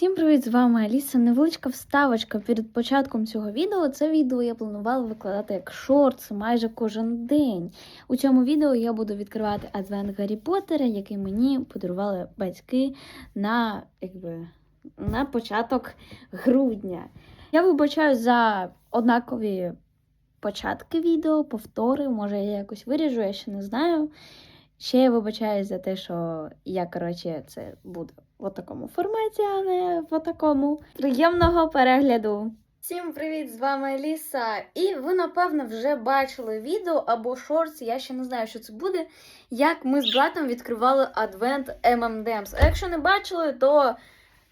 Всім привіт! З вами Аліса. Невеличка вставочка перед початком цього відео. Це відео я планувала викладати як шортс майже кожен день. У цьому відео я буду відкривати адвент Гаррі Поттера, який мені подарували батьки на, якби, на початок грудня. Я вибачаю за однакові початки відео, повтори. Може, я якось виріжу, я ще не знаю. Ще я вибачаюсь за те, що я, коротше, це буде в такому форматі, а не в такому. Приємного перегляду! Всім привіт! З вами Аліса. І ви, напевно, вже бачили відео або шортс, я ще не знаю, що це буде, як ми з братом відкривали адвент M&M's. А якщо не бачили, то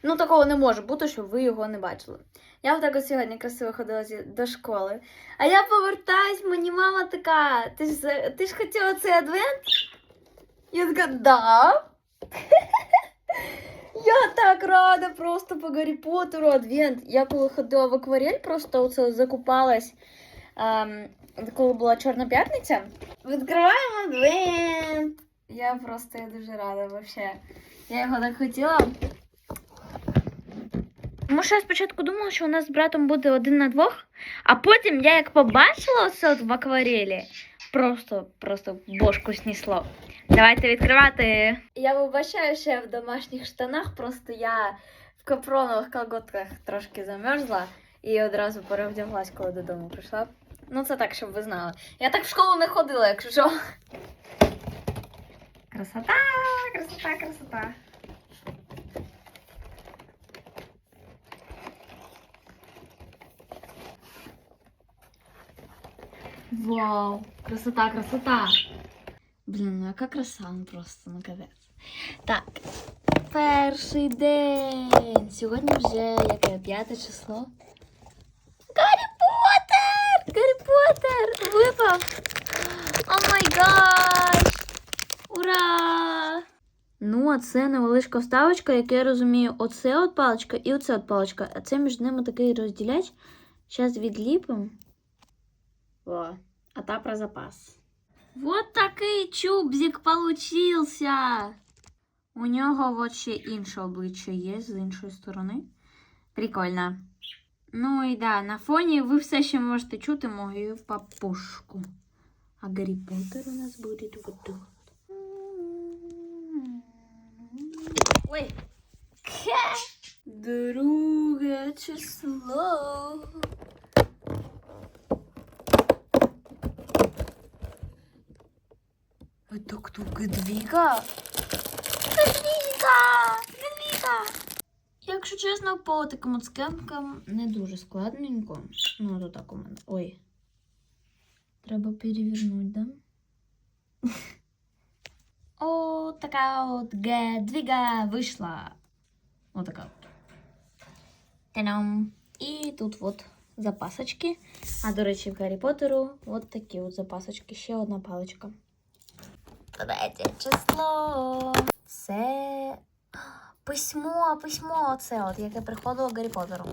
ну такого не може бути, щоб ви його не бачили. Я отак от сьогодні красиво ходила до школи. А я повертаюсь, мені мама така: ти ж, ти ж хотіла цей адвент? Я така, да. Я так рада просто по Гаррі Поттеру адвент. Я коли ходила в акварель, просто оце закупалась, ем, коли була Чорна п'ятниця. Відкриваємо адвент. Я просто я дуже рада вообще. Я його так хотіла. Тому що я спочатку думала, що у нас з братом буде один на двох, а потім я як побачила це от в акварелі, просто, просто бошку снісло. Давайте відкривати. Я вибачаю, що я в домашніх штанах, просто я в капронових колготках трошки замерзла і одразу перевдяглась, коли додому прийшла. Ну, це так, щоб ви знали. Я так в школу не ходила, якщо що. Красота, красота, красота. Вау, красота, красота. Блін, ну яка краса, ну просто, ну капець. Так, перший день. Сьогодні вже яке п'яте число. Гаррі Поттер! Гаррі Поттер! Випав! О май гаш! Ура! Ну, а це невеличка вставочка, як я розумію, оце от паличка і оце от паличка. А це між ними такий розділяч. Зараз відліпимо. О, а та про запас. Вот такий чубзик получился. У нього от ще інше обличчя є з іншої сторони. Прикольно. Ну і да, на фоні ви все ще можете чути мою папушку. А Гаррі Поттер у нас буде вот тут. Ой. Друге число. Тук-тук, двіга. Двіга! Двіга! Якщо чесно, по таким от скемкам не дуже складненько. Ну, то так у мене. Ой. Треба перевернути, да? О, така от ге, двіга вийшла. Отака от. Та-дам. І тут от запасочки. А, до речі, в Гаррі Поттеру от такі от запасочки. Ще одна паличка. Третє число. Це письмо, письмо оце, от, яке приходило Гаррі Поттеру.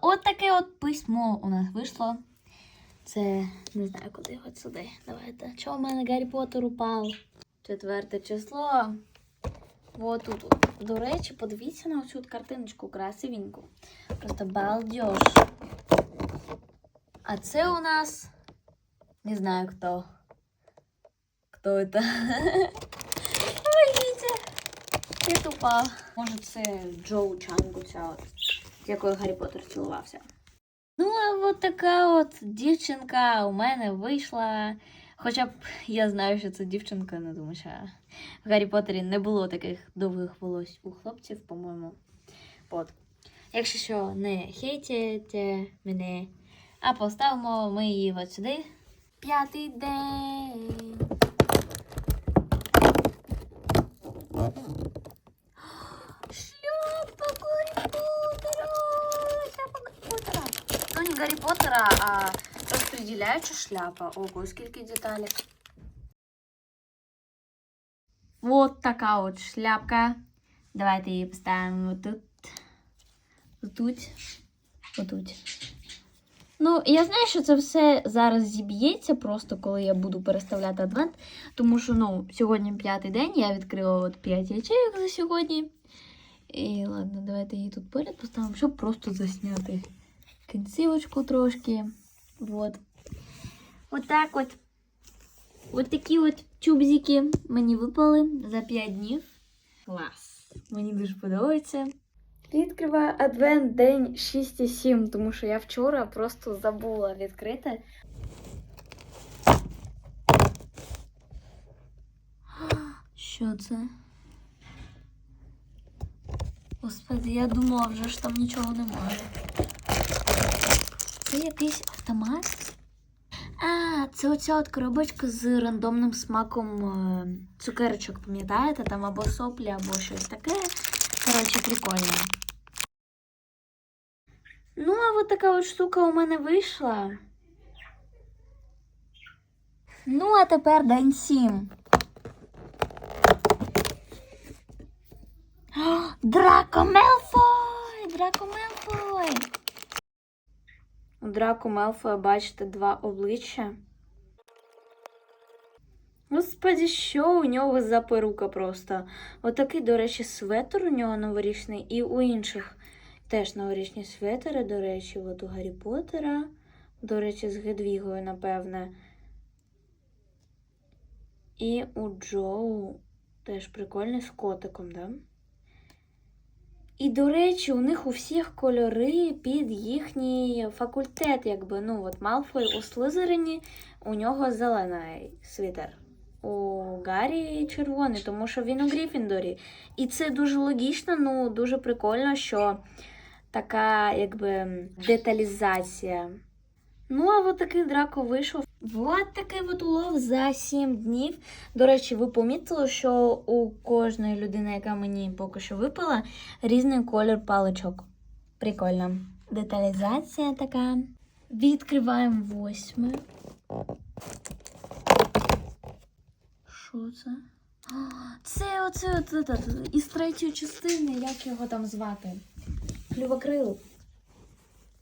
От таке от письмо у нас вийшло. Це не знаю, куди його сюди. Давайте. Чого в мене Гаррі Поттер упав? Четверте число. Вот тут. До речі, подивіться на от картиночку красивеньку. Просто балдеж. А це у нас не знаю кто. Кто это? Помогите. Я тупа. Може, це Джоу Чангу, ця з якою Гаррі Поттер цілувався. Ну, а от така от дівчинка у мене вийшла. Хоча б я знаю, що це дівчинка, не думаю, що в Гаррі Поттері не було таких довгих волос у хлопців, по-моєму. От. Якщо що, не хейтите мене, а поставимо ми її от сюди. П'ятий день. Шляпа Гаррі Поттера! Шляпа Гаррі Поттера! Ну, не Гаррі Поттера, а розподіляюча шляпа. Ого, скільки деталек. Вот така от шляпка. Давайте її поставимо тут. Отут. Отут. Ну, я знаю, що це все зараз зіб'ється, просто коли я буду переставляти адвент. Тому що ну, сьогодні п'ятий день, я відкрила от 5 ячеїк за сьогодні. І ладно, давайте її тут поряд поставимо, щоб просто засняти кінцівочку трошки. От так от. От такі от чубзики мені випали за 5 днів. Клас! Мені дуже подобається. Відкриваю адвент день 6,7, тому що я вчора просто забула відкрити. Що це? Господи, я думала вже ж там нічого немає. Це якийсь автомат? А, це оця от коробочка з рандомним смаком е, цукерочок, пам'ятаєте? Там або соплі, або щось таке. Коротше, прикольно. Ну, а от така от штука у мене вийшла. Ну, а тепер день 7. Драко Мелфой! Драко Мелфой! У Драко Мелфоя бачите два обличчя. Господи, що у нього за перука просто. Отакий, до речі, светр у нього новорічний, і у інших теж новорічні светери, до речі, от у Гаррі Поттера. До речі, з Гедвігою, напевне. І у Джоу теж прикольний з котиком, да? І, до речі, у них у всіх кольори під їхній факультет, якби. Ну, от Малфой у Слизерині, у нього зелений світер. У Гаррі червоний, тому що він у Гріфіндорі. І це дуже логічно, ну дуже прикольно, що така якби деталізація. Ну, а от такий драко вийшов. Вот такий от улов за 7 днів. До речі, ви помітили, що у кожної людини, яка мені поки що випала, різний колір паличок. Прикольно. Деталізація така. Відкриваємо восьме. Що це? Це оце от, от, із третьої частини, як його там звати? Клювокрил.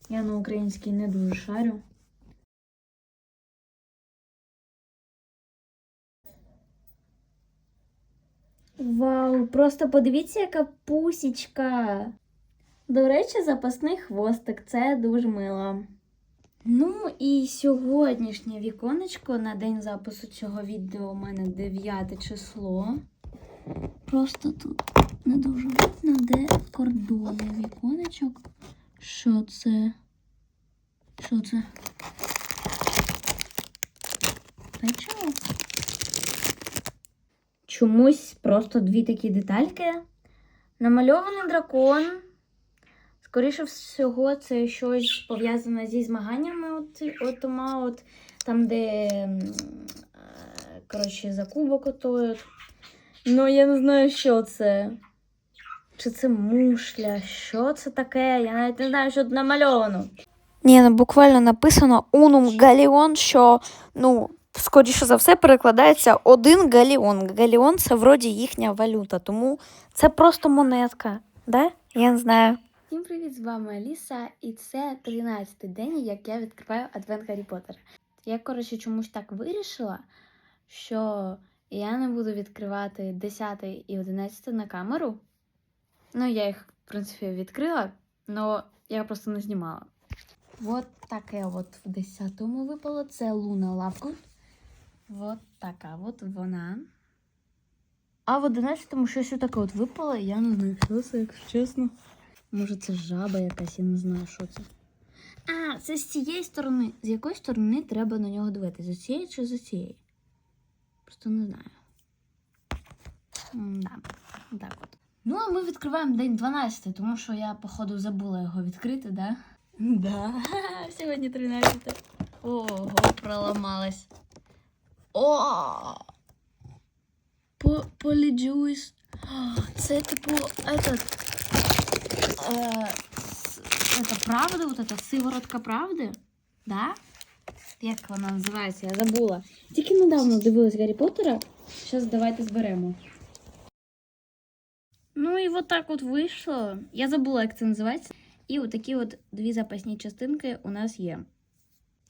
Я на українській не дуже шарю. Вау, просто подивіться, яка пусічка. До речі, запасний хвостик, це дуже мило. Ну і сьогоднішнє віконечко на день запису цього відео у мене 9 число. Просто тут не дуже видно, де кордони віконечок. Що це? Що це? Печиво? Чомусь просто дві такі детальки. Намальований дракон. Скоріше всього, це щось пов'язане зі змаганнями. От, от, от там, де е, коротше, за кубок отоють. Ну, я не знаю, що це. Чи це мушля? Що це таке? Я навіть не знаю, що тут намальовано. Ні, ну буквально написано Унум Галіон, що ну, скоріше за все перекладається один галіон. Галіон це вроді їхня валюта, тому це просто монетка. Да? Я не знаю. Всім привіт, з вами Аліса, і це 13-й день, як я відкриваю Адвент Гаррі Поттер. Я, коротше, чомусь так вирішила, що я не буду відкривати 10 і 11 на камеру. Ну, я їх, в принципі, відкрила, але я просто не знімала. От таке от в 10-му випало. Це Луна Лавкут. От така от вона. А в 11-му щось таке от випало, і я не знаю, що якщо чесно. Може, це жаба якась, я не знаю, що це. А, це з цієї сторони. З якої сторони треба на нього дивитися? З цієї чи з цієї? Просто не знаю. М, Да, так от. Ну, а ми відкриваємо день 12, тому що я, походу, забула його відкрити, да? Да. Сьогодні 13. Ого, проламалась. О! Поліджуйс. Це типу, этот, э, с- это правда, вот это сиворотка правди? Да? Як вона називається? Я забула. Тільки недавно дивилась Гаррі Поттера. Зараз давайте зберемо. Ну і от так от вийшло. Я забула, як це називається. І от такі от дві запасні частинки у нас є.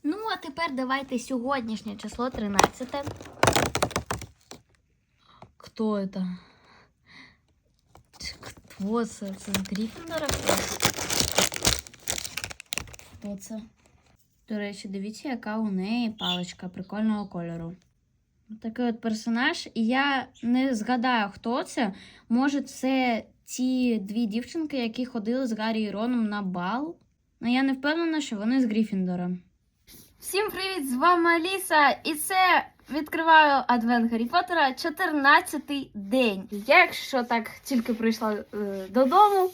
Ну, а тепер давайте сьогоднішнє число 13. Хто это? Хто це? З Гріфіндора? Хто це? До речі, дивіться, яка у неї паличка прикольного кольору. Такий от персонаж, і я не згадаю, хто це. Може, це ті дві дівчинки, які ходили з Гаррі і Роном на бал. Ну, я не впевнена, що вони з Гріфіндора. Всім привіт! З вами Аліса, і це відкриваю Адвент Гаррі Поттера 14-й день. Я, якщо так, тільки прийшла е, додому,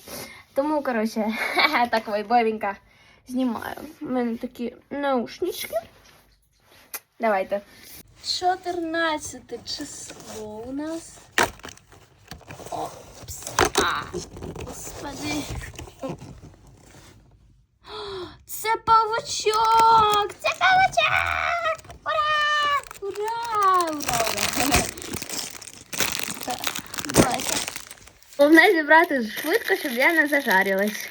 тому, коротше, так вайбовенько знімаю. У мене такі наушнички. Давайте. 14 число у нас. Опс. А, господи. Це павучок! Це павучок! Ура! Ура! Ура! Головне зібрати швидко, щоб я не зажарилась.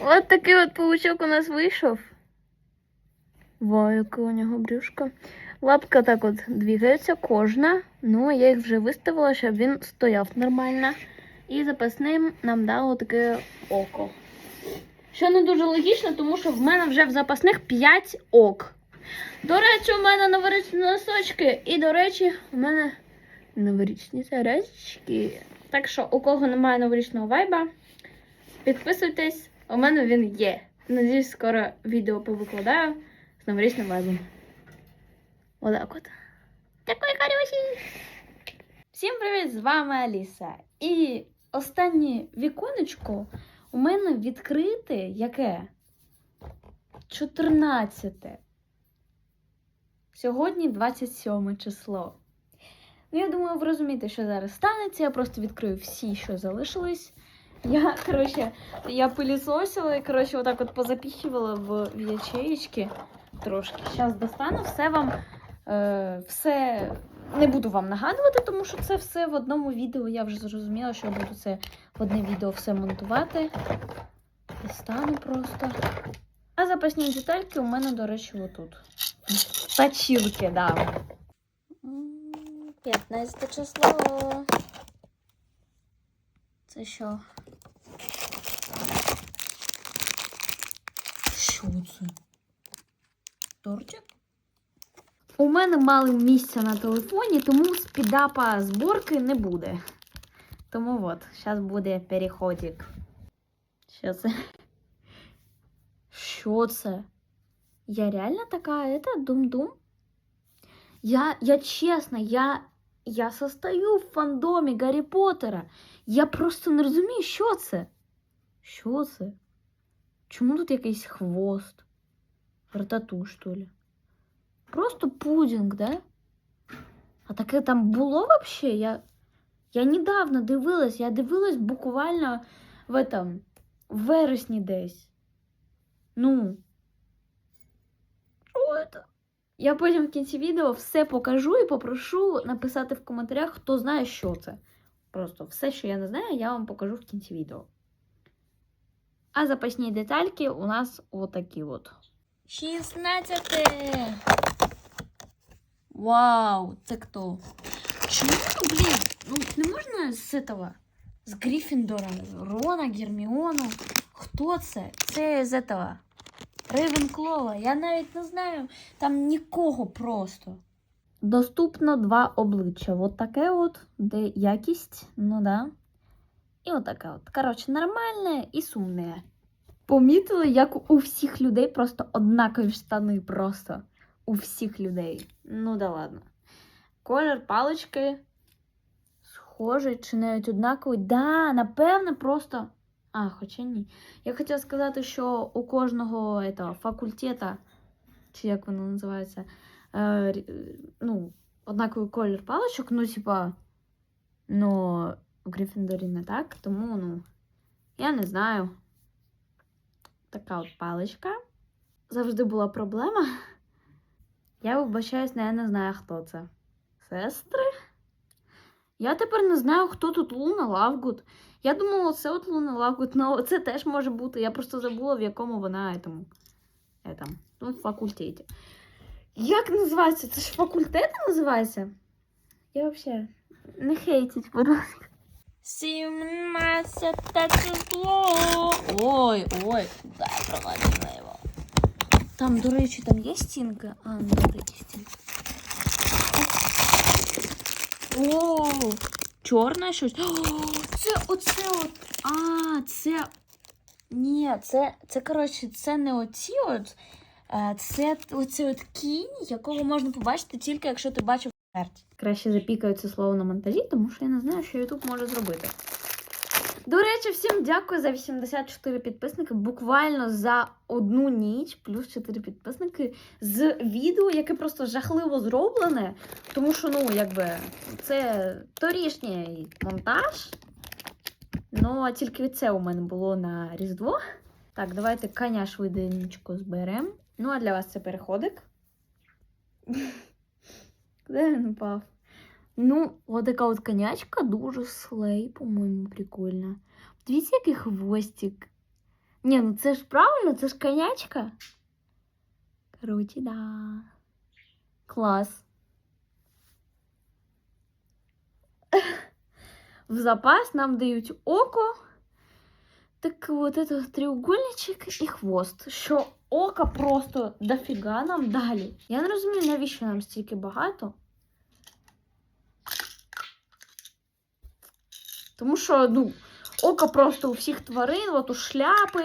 От такий от паучок у нас вийшов. Вау, яке у нього брюшко. Лапка так от двигається кожна. Ну, я їх вже виставила, щоб він стояв нормально. І запасним нам дало таке око. Що не дуже логічно, тому що в мене вже в запасних 5 ок. До речі, у мене новорічні носочки. І, до речі, у мене новорічні сережечки. Так що, у кого немає новорічного вайба, підписуйтесь, у мене він є. Надіюсь, скоро відео повикладаю з новорічним вайбом. Отак от. Такий хороший. Всім привіт! З вами Аліса. І останнє віконечко у мене відкрите яке? 14. Сьогодні 27 число. Ну, я думаю, ви розумієте, що зараз станеться. Я просто відкрию всі, що залишились. Я, коротше, я пилісосила і, коротше, отак от позапіхувала в, ячеїчки трошки. Зараз достану все вам. Е, все не буду вам нагадувати, тому що це все в одному відео. Я вже зрозуміла, що я буду це в одне відео все монтувати. Достану просто. А запасні детальки у мене, до речі, отут. Точилки, да. 15 число. Це що? Що це? Тортик? У мене мало місця на телефоні, тому спідапа зборки не буде. Тому от, зараз буде переходик. Що це? Що це? Я реально така, это дум-дум? Я, я чесно, я, я состою в фандомі Гаррі Поттера. Я просто не розумію, що це. Що це? Чому тут якийсь хвост? Ратату, що ли? Просто пудинг, да? А таке там було вообще? Я, я недавно дивилась, я дивилась буквально в этом, в вересні десь. Ну. Що це? Я потім в кінці відео все покажу і попрошу написати в коментарях, хто знає, що це. Просто все, що я не знаю, я вам покажу в кінці відео. А запасні детальки у нас отакі от. 16. Вау, це хто? Чому, блін? Ну, не можна з этого, з Гриффіндора, Рона, Герміону. Хто це? Це з этого. Рейвенклова. Я навіть не знаю. Там нікого просто. Доступно два обличчя. От таке от, де якість, ну да. І от таке от. Коротше, нормальне і сумне. Помітили, як у всіх людей просто однакові штани просто. У всіх людей. Ну да ладно. Колір палички схожий чи навіть однаковий. Да, напевне, просто. А, хоча ні. Я хотіла сказати, що у кожного этого, факультета, чи як воно називається, е, ну, однаковий колір паличок, ну, типа, ну, в Гриффіндорі не так, тому, ну, я не знаю. Така от паличка. Завжди була проблема. Я вибачаюсь, я не знаю, хто це. Сестри? Я тепер не знаю, хто тут Луна Лавгуд. Я думала, це от Луна Лавгуд, але це теж може бути. Я просто забула, в якому вона етому, етому, ну, факультеті. Як називається? Це ж факультет називається? Я взагалі не хейтіть, будь ласка. 17 число. Ой, ой, да, провалила його. Там, до речі, там є стінка? А, ну такі стінки. О, чорне щось. О, це оце от. А, це. Ні, це, це, коротше, це не оці от. а Це оцей от кінь, якого можна побачити тільки якщо ти бачив смерть. Краще запікаю це слово на монтажі, тому що я не знаю, що YouTube може зробити. До речі, всім дякую за 84 підписники. Буквально за одну ніч, плюс 4 підписники з відео, яке просто жахливо зроблене. Тому що, ну, якби, це торішній монтаж. Ну, а тільки це у мене було на Різдво. Так, давайте коня швиденько зберемо. Ну, а для вас це переходик. Куди він упав? Ну, от така от конячка дуже слей, по-моєму, прикольна. Дивіться, який хвостик. Ні, ну це ж правильно, це ж конячка. Короче, да. Клас. В запас нам дають око. Так вот это треугольничек і хвост. Що ока просто дофіга нам далі. Я не розумію, навіщо нам стільки багато. Тому що, ну, око просто у всіх тварин, от у шляпи.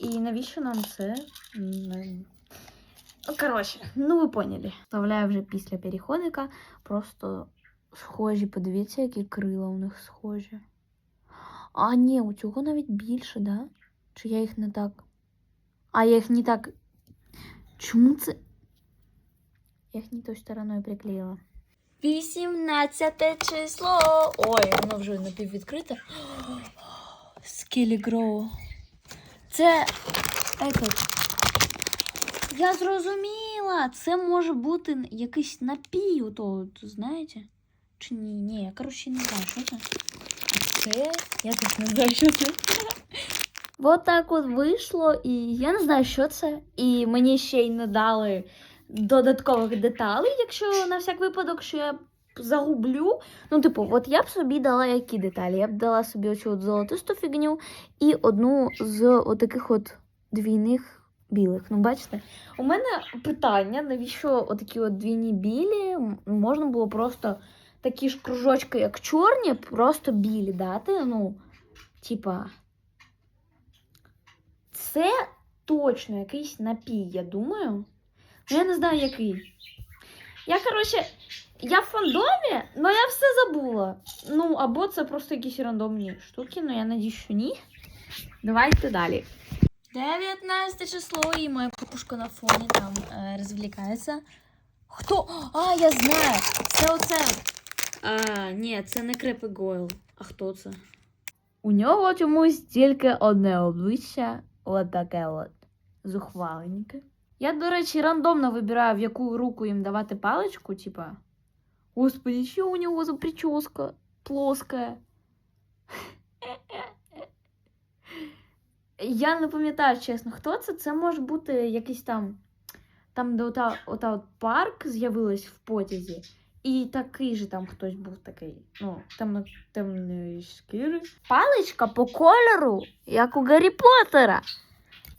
І навіщо нам це? Ну, коротше, ну ви поняли. Вставляю вже після переходика. Просто схожі, подивіться, які крила у них схожі. А, ні, у цього навіть більше, да? Чи я їх не так. А я їх не так. Чому це? Я їх не тою стороною приклеїла. 18 число. Ой, воно вже напіввідкрите. Скілі Гроу. Це этот. Я зрозуміла, це може бути якийсь напій, ото, знаєте? Чи ні? Ні, я коротше не знаю, що це. Це. Я теж не знаю, що це. Вот так от вийшло, і я не знаю, що це. І мені ще й не дали додаткових деталей, якщо на всяк випадок, що я загублю. Ну, типу, от я б собі дала які деталі? Я б дала собі оцю от золотисту фігню і одну з отаких от двійних білих. Ну, бачите? У мене питання, навіщо отакі от двійні білі? Можна було просто такі ж кружочки, як чорні, просто білі дати. Ну, типа. Це точно якийсь напій, я думаю. Ну, я не знаю, який. Я, коротше, я в фандомі, але я все забула. Ну, або це просто якісь рандомні штуки, але я надію, що ні. Давайте далі. 19 число, і моя кукушка на фоні там е, розвлікається. Хто? А, я знаю. Це оце. А, ні, це не Крепи Гойл. А хто це? У нього чомусь тільки одне обличчя, от таке от. Зухваленьке. Я, до речі, рандомно вибираю, в яку руку їм давати паличку, типа. Господи, що у нього за прическа плоская. Я не пам'ятаю, чесно, хто це. Це може бути якийсь там. Там, де ота, ота от парк з'явилась в потязі. І такий же там хтось був такий. Ну, там темної шкіри. Паличка по кольору, як у Гаррі Поттера.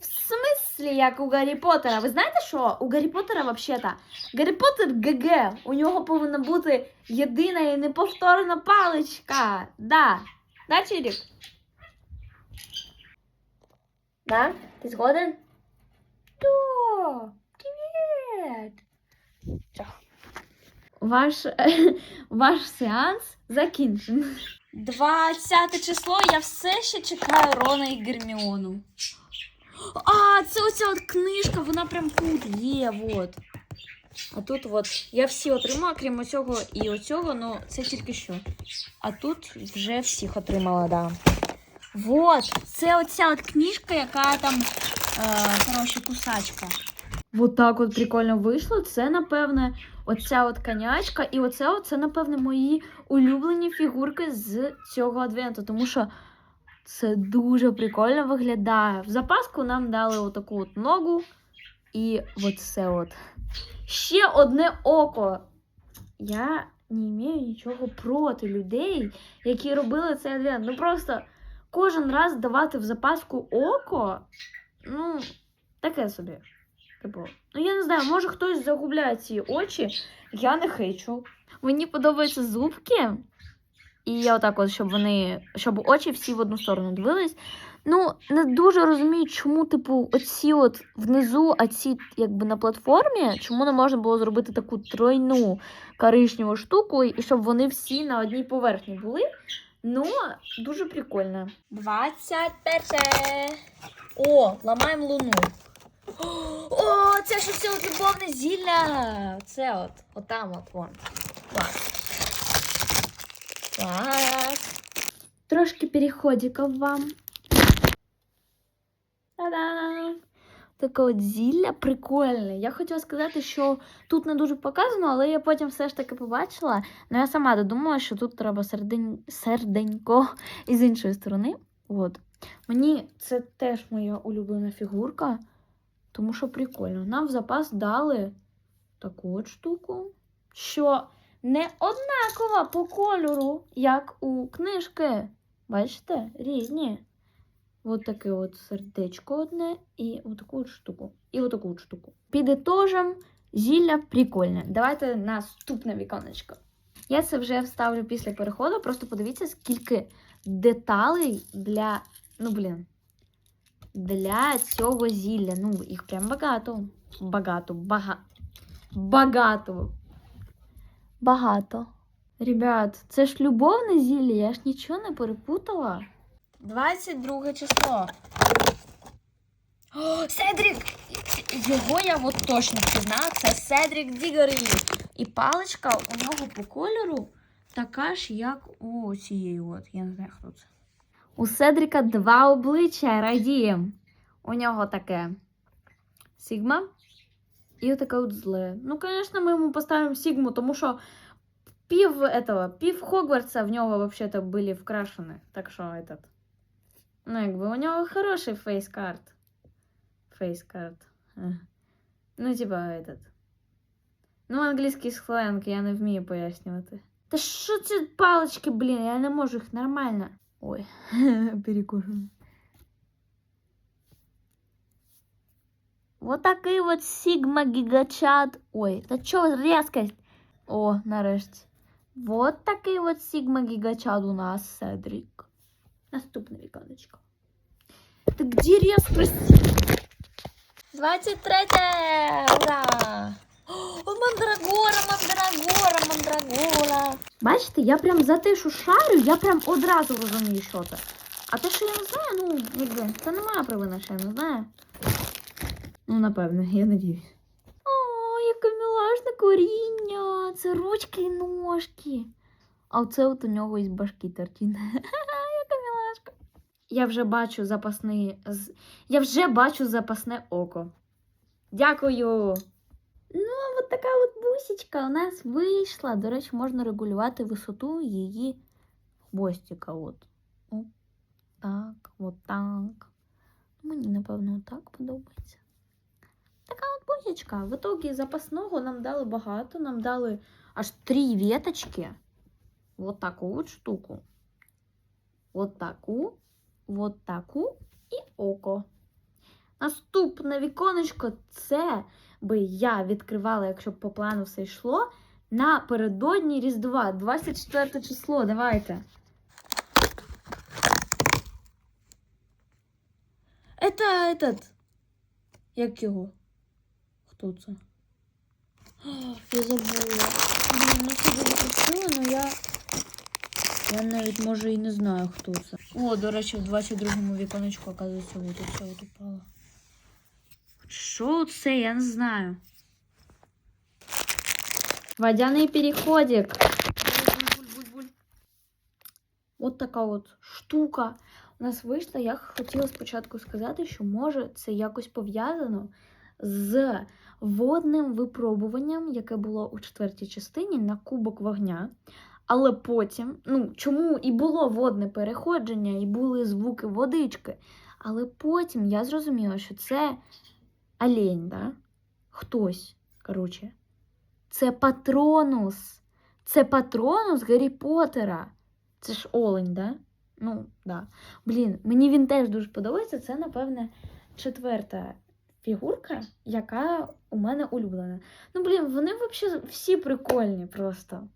В смислі, як у Гаррі Поттера? Ви знаєте що? У Гаррі Поттера взагалі-то Гаррі Поттер ГГ. У нього повинна бути єдина і неповторна паличка. Да. Да, Чирік? Да? Ти згоден? Да. Привіт. Чао. Ваш, ваш сеанс закінчений. 20 число, я все ще чекаю Рона і Герміону. А, це оця от книжка, вона прям тут є, от. А тут от, я всі отримала, крім оцього і оцього, ну це тільки що. А тут вже всіх отримала, да. Вот, це оця от книжка, яка там, е, коротше, кусачка. Вот так от прикольно вийшло. Це, напевне, оця от конячка, і оце от, це, напевне, мої улюблені фігурки з цього адвенту, тому що це дуже прикольно виглядає. В запаску нам дали отаку от ногу і оце от. Ще одне око. Я не маю нічого проти людей, які робили цей адвент. Ну просто кожен раз давати в запаску око. Ну, таке собі. Типу, ну я не знаю, може хтось загубляє ці очі, я не хичу. Мені подобаються зубки. І я отак, от, щоб вони, щоб очі всі в одну сторону дивились. Ну, не дуже розумію, чому, типу, оці от внизу, а ці якби на платформі, чому не можна було зробити таку тройну коричневу штуку, і щоб вони всі на одній поверхні були. Ну, дуже прикольно. 21. О, ламаємо луну. О, це ж все от любовне зілля. Це от, отам от вон. Клас. Клас. Трошки переходиків вам. Та-дам! Таке от зілля прикольне. Я хотіла сказати, що тут не дуже показано, але я потім все ж таки побачила. Ну я сама додумала, що тут треба сердень... серденько і з іншої сторони. От. Мені це теж моя улюблена фігурка, тому що прикольно. Нам в запас дали таку от штуку, що не однакова по кольору, як у книжки. Бачите, різні. От таке от сердечко одне і отаку от штуку. І отаку от штуку. Підітожем зілля прикольне. Давайте наступне віконечко. Я це вже вставлю після переходу. Просто подивіться, скільки деталей для. Ну, блін. Для цього зілля. Ну, їх прям багато. Багато, бага... багато. Багато. Ребят, це ж любовне зілля, я ж нічого не перепутала. 22 число. О, Седрік! Його я от точно впізнала. Це Седрік Дігорі. І паличка у нього по кольору така ж, як у цієї от. Я не знаю, хто це. У Седріка два обличчя радієм. У нього таке Сігма і отаке от зле. Ну, звісно, ми йому поставимо Сігму, тому що пів этого, пів Хогвартса в нього вообще-то були вкрашені. Так що этот. Ну, якби у нього хороший фейс-карт. Фейс-карт. Ех. Ну, типа, этот. Ну, англійський сленг я не вмію пояснювати. Та що ці палички, блін, я не можу їх нормально. Ой, перекушую. Вот такий от Sigma гігачат. Ой, та чо різкость? О, нарешті. Вот такий от Sigma гігачат у нас, Седрік. Наступне віконечко. Та где резкость? 23! Ура! О, мандрагора, мандрагора, мандрагора. Бачите, я прям за те, що шарю, я прям одразу розумію, що це. А те, що я не знаю, ну, якби, це не моя провина, що я не знаю. Ну, напевне, я надіюсь. О, яке мілашне коріння. Це ручки і ножки. А оце от у нього із башки торчить. Яка мілашка. Я вже бачу запасний. Я вже бачу запасне око. Дякую. Ну, от така от бусічка у нас вийшла. До речі, можна регулювати висоту її хвостика. От так, от так. Мені, напевно, так подобається. Така от бусічка. В итоге запасного нам дали багато. Нам дали аж три веточки. Вот таку от штуку. Вот таку, вот таку і око. Наступне віконечко це би я відкривала, якщо б по плану все йшло, напередодні Різдва, 24 число. Давайте. Это этот. Як його? Хто це? А, Я забула. Блін, ну це дуже красиво, але я. Я навіть може і не знаю, хто це. О, до речі, в 22-му віконечку, оказується, вот оце от упало. Що це? Я не знаю. Водяний переходик. Буль-буль-буль-буль. От така от штука у нас вийшла. Я хотіла спочатку сказати, що може це якось пов'язано з водним випробуванням, яке було у четвертій частині на Кубок вогня. Але потім, ну чому і було водне переходження, і були звуки водички. Але потім я зрозуміла, що це олень, да? Хтось, коротше. Це патронус. Це патронус Гаррі Поттера. Це ж олень, да? Ну, да. Блін, мені він теж дуже подобається. Це, напевне, четверта фігурка, яка у мене улюблена. Ну, блін, вони взагалі всі прикольні просто.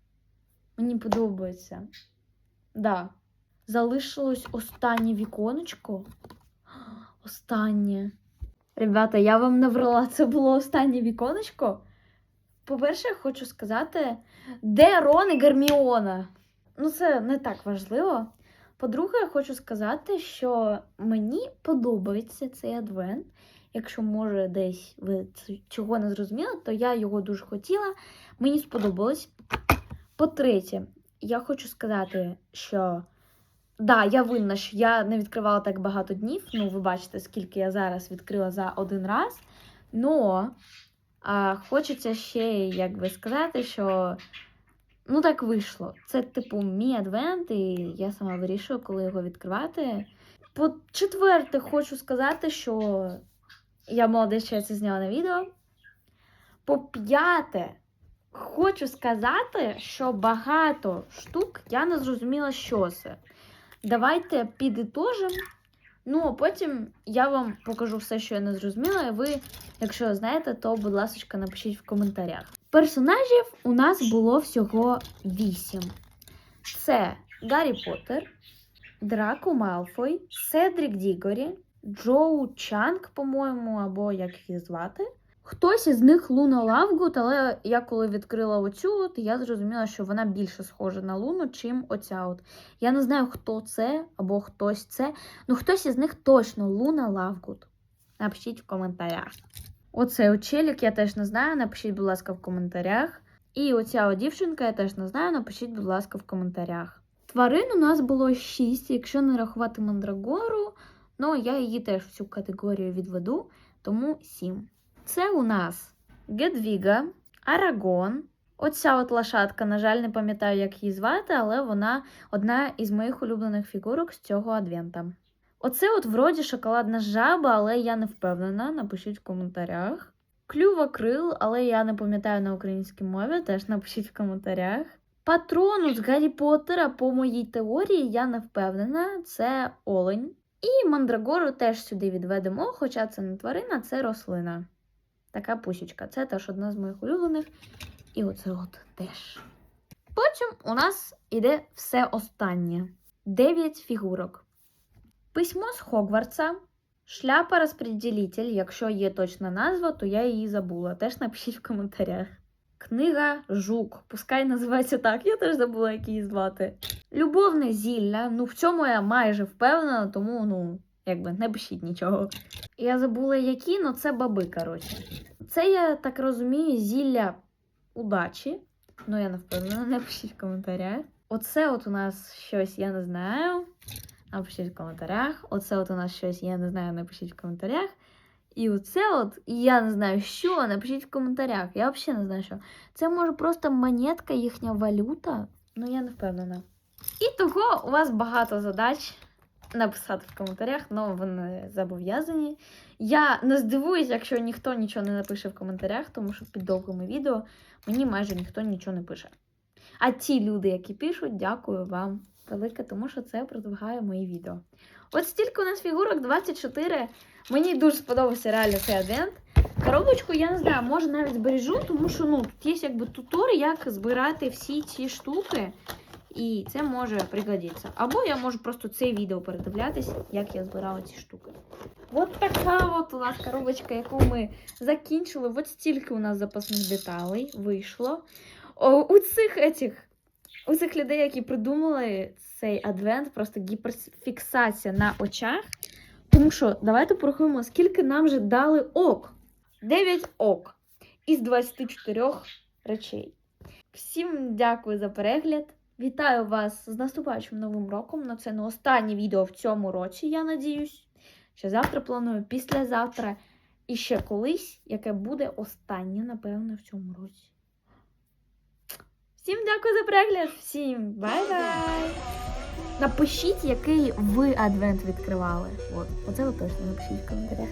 Мені подобається. Да. Залишилось останнє віконечко. Останнє. Ребята, я вам наврала, це було останнє віконечко. По-перше, хочу сказати, де Рон і Герміона? Ну, це не так важливо. По-друге, хочу сказати, що мені подобається цей адвент. Якщо, може, десь ви ц- чого не зрозуміли, то я його дуже хотіла. Мені сподобалось. По-третє, я хочу сказати, що да, я винна, що я не відкривала так багато днів. Ну, ви бачите, скільки я зараз відкрила за один раз. Но а, хочеться ще як би сказати, що ну так вийшло. Це, типу, мій адвент, і я сама вирішую, коли його відкривати. По четверте, хочу сказати, що я молодець, що я це зняла на відео. По п'яте, хочу сказати, що багато штук я не зрозуміла, що це. Давайте підітожимо. Ну, а потім я вам покажу все, що я не зрозуміла, і ви, якщо знаєте, то, будь ласка, напишіть в коментарях. Персонажів у нас було всього вісім. Це Гаррі Поттер, Драко Малфой, Седрік Дігорі, Джоу Чанг, по-моєму, або як їх звати. Хтось із них Луна Лавгут, але я коли відкрила оцю, от, я зрозуміла, що вона більше схожа на Луну, чим оця. От. Я не знаю, хто це або хтось це. Ну, хтось із них точно Луна Лавгут. Напишіть в коментарях. Оцей от челік я теж не знаю. Напишіть, будь ласка, в коментарях. І оця от дівчинка я теж не знаю. Напишіть, будь ласка, в коментарях. Тварин у нас було 6, якщо не рахувати мандрагору, ну я її теж в цю категорію відведу, тому 7. Це у нас Гедвіга, Арагон. Оця от лошадка, на жаль, не пам'ятаю, як її звати, але вона одна із моїх улюблених фігурок з цього адвента. Оце от вроді шоколадна жаба, але я не впевнена. Напишіть в коментарях. Клюва крил, але я не пам'ятаю на українській мові, теж напишіть в коментарях. Патронус Гаррі Поттера, по моїй теорії, я не впевнена, це олень. І мандрагору теж сюди відведемо, хоча це не тварина, це рослина. Така пусічка. Це теж одна з моїх улюблених. І оце от теж. Потім у нас іде все останнє: 9 фігурок. Письмо з Хогвартса, шляпа розпреділитель. Якщо є точна назва, то я її забула. Теж напишіть в коментарях. Книга Жук. Пускай називається так, я теж забула, як її звати. Любовне зілля. Ну, в цьому я майже впевнена, тому, ну, якби не пишіть нічого. Я забула, які, але це баби, коротше. Це, я так розумію, зілля удачі. Ну, я не впевнена, напишіть в коментарях. Оце от у нас щось, я не знаю. Напишіть в коментарях. Оце от у нас щось, я не знаю, напишіть в коментарях. І оце от, я не знаю, що, напишіть в коментарях. Я взагалі не знаю, що. Це може просто монетка, їхня валюта. Ну, я не впевнена. І того у вас багато задач написати в коментарях, але ви не зобов'язані. Я не здивуюсь, якщо ніхто нічого не напише в коментарях, тому що під довгими відео мені майже ніхто нічого не пише. А ті люди, які пишуть, дякую вам велике, тому що це продвигає мої відео. От стільки у нас фігурок 24. Мені дуже сподобався реально цей адвент. Коробочку, я не знаю, може навіть збережу, тому що ну, тут є якби тутор, як збирати всі ці штуки. І це може пригодитися. Або я можу просто це відео передивлятись, як я збирала ці штуки. От така от у нас коробочка, яку ми закінчили. От стільки у нас запасних деталей вийшло. О, у цих етіх, у цих людей, які придумали цей адвент, просто гіперфіксація на очах. Тому що давайте порахуємо, скільки нам вже дали ок. 9 ок із 24 речей. Всім дякую за перегляд. Вітаю вас з наступаючим новим роком. Ну, це не останнє відео в цьому році, я надіюсь. Ще завтра планую, післязавтра. і ще колись, яке буде останнє, напевно, в цьому році. Всім дякую за перегляд, всім бай-бай! Напишіть, який ви адвент відкривали. От, оце ви точно напишіть в коментарях.